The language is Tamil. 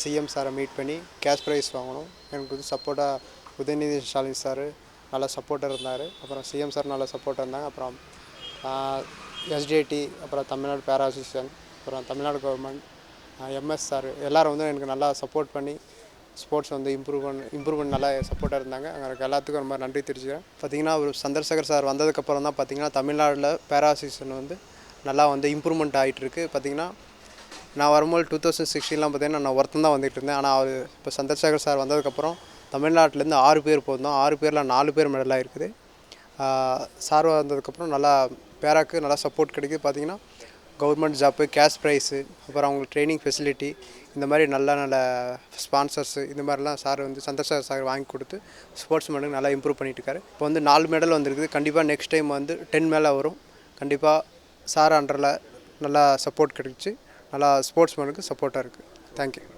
சிஎம் சாரை மீட் பண்ணி கேஷ் ப்ரைஸ் வாங்கினோம் எனக்கு வந்து சப்போர்ட்டாக உதயநிதி ஸ்டாலின் சார் நல்லா சப்போர்ட்டாக இருந்தார். அப்புறம் சிஎம் சார் நல்லா சப்போர்ட்டாக இருந்தாங்க. அப்புறம் எஸ்டிஐடி அப்புறம் தமிழ்நாடு பேரா அசோசியேஷன் அப்புறம் தமிழ்நாடு கவர்மெண்ட் எம்எஸ் சார் எல்லாரும் வந்து எனக்கு நல்லா சப்போர்ட் பண்ணி ஸ்போர்ட்ஸ் வந்து இம்ப்ரூவ் பண்ண இம்ப்ரூவ்மெண்ட் நல்லா சப்போர்ட்டாக இருந்தாங்க. அவங்களுக்கு எல்லாத்துக்கும் ரொம்ப நன்றி தெரிவிச்சுக்கிறேன். பார்த்தீங்கன்னா ஒரு சந்திரசேகர் சார் வந்ததுக்கப்புறம் தான் பார்த்தீங்கன்னா தமிழ்நாட்டில் பேரா அசோசியேஷன் வந்து நல்லா வந்து இம்ப்ரூவ்மெண்ட் ஆகிட்டுருக்கு பார்த்தீங்கன்னா நான் வரும்போது டூ தௌசண்ட் சிக்ஸ்டீன்லாம் பார்த்தீங்கன்னா நான் ஒருத்தன் தான் வந்துகிட்டு இருந்தேன். ஆனால் அவர் இப்போ சந்திரசேகர் சார் வந்ததுக்கப்புறம் தமிழ்நாட்டிலேருந்து ஆறு பேர் போயிருந்தோம். ஆறு பேரில் நாலு பேர் மெடலாக இருக்குது. சார் வந்ததுக்கப்புறம் நல்லா பேராக்கு நல்லா சப்போர்ட் கிடைக்குது. பார்த்தீங்கன்னா கவர்மெண்ட் ஜாப்பு கேஷ் ப்ரைஸு அப்புறம் அவங்களுக்கு ட்ரைனிங் ஃபெசிலிட்டி இந்த மாதிரி நல்ல நல்ல ஸ்பான்சர்ஸு இந்த மாதிரிலாம் சார் வந்து சந்திரசேகர் சார் வாங்கி கொடுத்து ஸ்போர்ட்ஸ் மேனுக்கு நல்லா இம்ப்ரூவ் பண்ணிட்டு இருக்காரு. இப்போ வந்து நாலு மெடல் வந்திருக்குது. கண்டிப்பாக நெக்ஸ்ட் டைம் வந்து டென் மேலே வரும். கண்டிப்பாக சார் அண்டரில் நல்லா சப்போர்ட் கிடைச்சி. நல்லா ஸ்போர்ட்ஸ் மேனுக்கு சப்போர்ட்டாக இருக்குது தேங்க்யூ